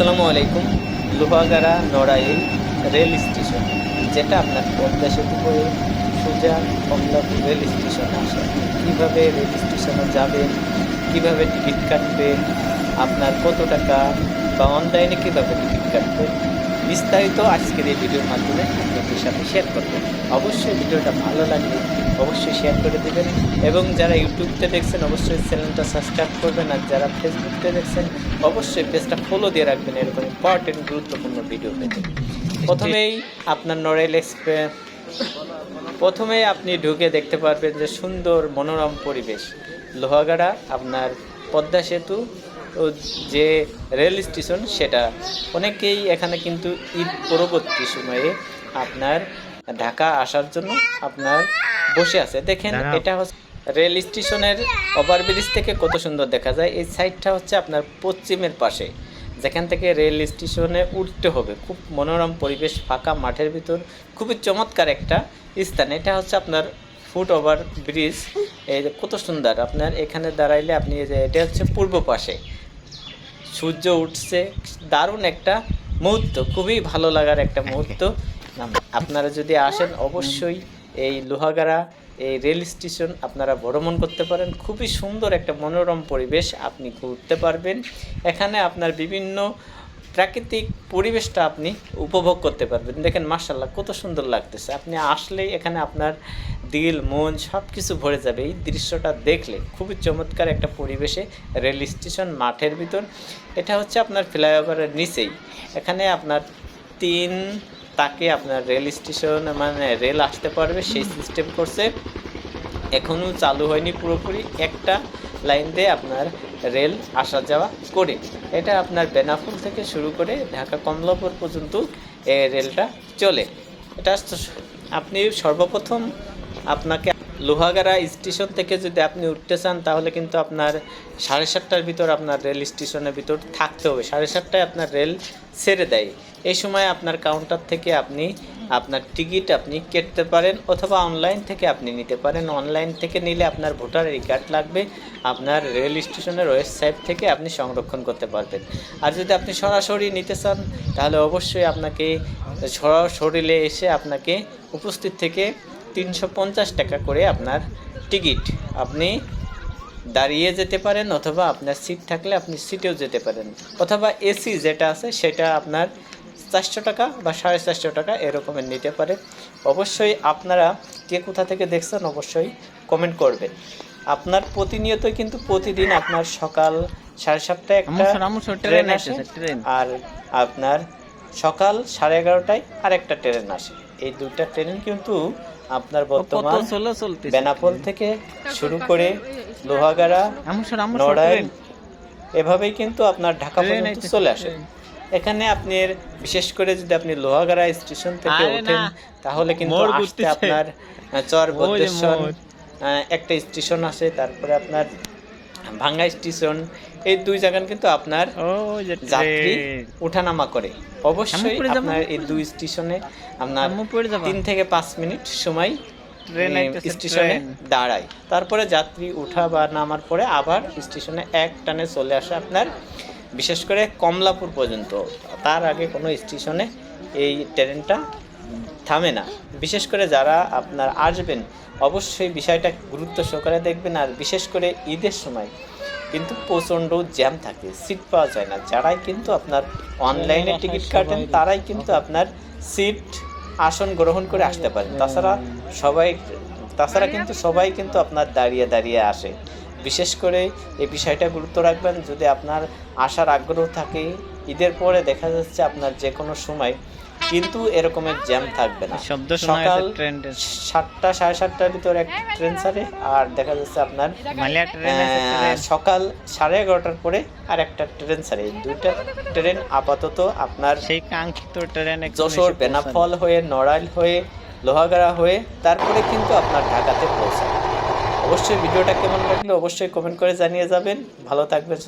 আসসালামু আলাইকুম, Lohagara Narail rail station, যেটা আপনার পদ্মা সেতু করে সোজা কমলা রেল স্টেশন আসে। কীভাবে রেল স্টেশনে যাবেন, কীভাবে টিকিট কাটবেন, আপনার কত টাকা, বা অনলাইনে কীভাবে টিকিট কাটবেন বিস্তারিত আজকের এই ভিডিওর মাধ্যমে আপনাদের সাথে শেয়ার করবেন অবশ্যই ভিডিওটা ভালো লাগবে অবশ্যই শেয়ার করে দেবেন এবং যারা ইউটিউবতে দেখছেন, অবশ্যই চ্যানেলটা সাবস্ক্রাইব করবেন আর যারা ফেসবুকতে দেখছেন, অবশ্যই পেজটা ফলো দিয়ে রাখবেন। এরকম ইম্পর্টেন্ট গুরুত্বপূর্ণ ভিডিও পেতে। প্রথমেই আপনার নরেল এক্সপ্রেস প্রথমে আপনি ঢুকে দেখতে পারবেন যে সুন্দর মনোরম পরিবেশ। লোহাগাড়া, আপনার পদ্মা সেতু যে রেল স্টেশন সেটা অনেকেই এখানে কিন্তু ঈদ পরবর্তী সময়ে আপনার ঢাকা আসার জন্য আপনার বসে আছে। দেখেন এটা হচ্ছে রেল স্টেশনের ওভারব্রিজ থেকে কত সুন্দর দেখা যায়। এই সাইডটা হচ্ছে আপনার পশ্চিমের পাশে যেখান থেকে রেল স্টেশনে উঠতে হবে। খুব মনোরম পরিবেশ ফাঁকা মাঠের ভিতর। খুবই চমৎকার একটা স্থান। এটা হচ্ছে আপনার ফুট ওভার ব্রিজ, এই কত সুন্দর। আপনার এখানে দাঁড়াইলে আপনি এটা হচ্ছে পূর্ব পাশে। সূর্য উঠছে, দারুণ একটা মুহূর্ত, খুবই ভালো লাগার একটা মুহূর্ত। আপনারা যদি আসেন, অবশ্যই এই লোহাগাড়া, এই রেল স্টেশন আপনারা ভ্রমণ করতে পারেন। খুবই সুন্দর একটা মনোরম পরিবেশ আপনি ঘুরতে পারবেন। এখানে আপনার বিভিন্ন প্রাকৃতিক পরিবেশটা আপনি উপভোগ করতে পারবেন। দেখেন মার্শাল্লাহ কত সুন্দর লাগতেছে। আপনি আসলেই এখানে আপনার দিল, মন সব কিছু ভরে যাবে। এই দৃশ্যটা দেখলে খুবই চমৎকার একটা পরিবেশে রেল স্টেশন, মাঠের ভিতর। এটা হচ্ছে আপনার ফ্লাইওভারের নিচেই। এখানে আপনার তিন তাকে আপনার রেল স্টেশন মানে রেল আসতে পারবে। সেই সিস্টেম করছে। এখনও চালু হয়নি পুরোপুরি। একটা লাইন দিয়ে আপনার রেল আসা যাওয়া করে। এটা আপনার বেনাফুল থেকে শুরু করে ঢাকা কমলাপুর পর্যন্ত এই রেলটা চলে। এটা আপনি সর্বপ্রথম আপনাকে লোহাগাড়া স্টেশন থেকে যদি আপনি উঠতে চান, তাহলে কিন্তু আপনার সাড়ে সাতটার ভিতর আপনার রেল স্টেশনের ভিতর থাকতে হবে। সাড়ে সাতটায় আপনার রেল ছেড়ে দেয়। এই সময় আপনার কাউন্টার থেকে আপনি আপনার টিকিট আপনি কেটতে পারেন অথবা অনলাইন থেকে আপনি নিতে পারেন। অনলাইন থেকে নিলে আপনার ভোটার আই কার্ড লাগবে, আপনার রেল স্টেশনের ওয়েবসাইট থেকে আপনি সংরক্ষণ করতে পারবেন। আর যদি আপনি সরাসরি নিতে চান, তাহলে অবশ্যই আপনাকে সরাসরিলে এসে আপনাকে উপস্থিত থেকে তিনশো পঞ্চাশ টাকা করে আপনার টিকিট আপনি দাঁড়িয়ে যেতে পারেন অথবা আপনার সিট থাকলে আপনি সিটেও যেতে পারেন। অথবা এসি যেটা আছে, সেটা আপনার চারশো টাকা বা সাড়ে চারশো টাকা এরকমের নিতে পারে। অবশ্যই আপনারা কে কোথা থেকে দেখছেন অবশ্যই কমেন্ট করবেন। আপনার প্রতিনিয়ত কিন্তু প্রতিদিন আপনার সকাল সাড়ে সাতটায় একটা ট্রেন আসে আর আপনার সকাল সাড়ে এগারোটায় আর একটা ট্রেন আসে। এই দুইটা ট্রেন কিন্তু আপনার বর্তমান বেনাপোল থেকে শুরু করে লোহাগাড়া নড়াইল এভাবেই কিন্তু আপনার ঢাকা পর্যন্ত চলে আসে। এখানে আপনি বিশেষ করে যদি আপনি লোহাগাড়া স্টেশন থেকে ওঠেন তাহলে কিন্তু আসতে আপনার চর বদ্রেশ্বর একটা স্টেশন আছে তারপরে আপনার ভাঙ্গা স্টেশন এই দুই জায়গান কিন্তু আপনার যাত্রী ওঠানামা করে। অবশ্যই আপনার এই দুই স্টেশনে আপনার তিন থেকে পাঁচ মিনিট সময় স্টেশনে দাঁড়ায়। তারপরে যাত্রী উঠা বা নামার পরে আবার স্টেশনে এক টানে চলে আসে আপনার বিশেষ করে কমলাপুর পর্যন্ত। তার আগে কোনো স্টেশনে এই ট্রেনটা থামে না। বিশেষ করে যারা আপনার আসবেন অবশ্যই বিষয়টা গুরুত্ব সহকারে দেখবেন আর বিশেষ করে ঈদের সময় কিন্তু প্রচণ্ড জ্যাম থাকে সিট পাওয়া যায় না। যারাই কিন্তু আপনার অনলাইনে টিকিট কাটেন তারাই কিন্তু আপনার সিট আসন গ্রহণ করে আসতে পারেন। তাছাড়া সবাই তাছাড়া কিন্তু সবাই কিন্তু আপনার দাঁড়িয়ে দাঁড়িয়ে আসে। বিশেষ করে এই বিষয়টা গুরুত্ব রাখবেন যদি আপনার আসার আগ্রহ থাকে ঈদের পরে দেখা যাচ্ছে আপনার যে কোনো সময় কিন্তু এরকমের জ্যাম থাকবে না। শব্দ সকাল ট্রেন সাতটা সাড়ে সাতটার ভিতরে একটা ট্রেন ছাড়ে আর দেখা যাচ্ছে আপনার সকাল সাড়ে এগারোটার পরে আর একটা ট্রেন ছাড়ে। এই দুইটা ট্রেন আপাতত আপনার সেই কাঙ্ক্ষিত ট্রেন যশোর বেনাফল হয়ে নড়াইল হয়ে লোহাগাড়া হয়ে তারপরে কিন্তু আপনার ঢাকাতে পৌঁছায়। অবশ্যই ভিডিওটা কেমন লাগল অবশ্যই কমেন্ট করে জানিয়ে যাবেন। ভালো থাকবেন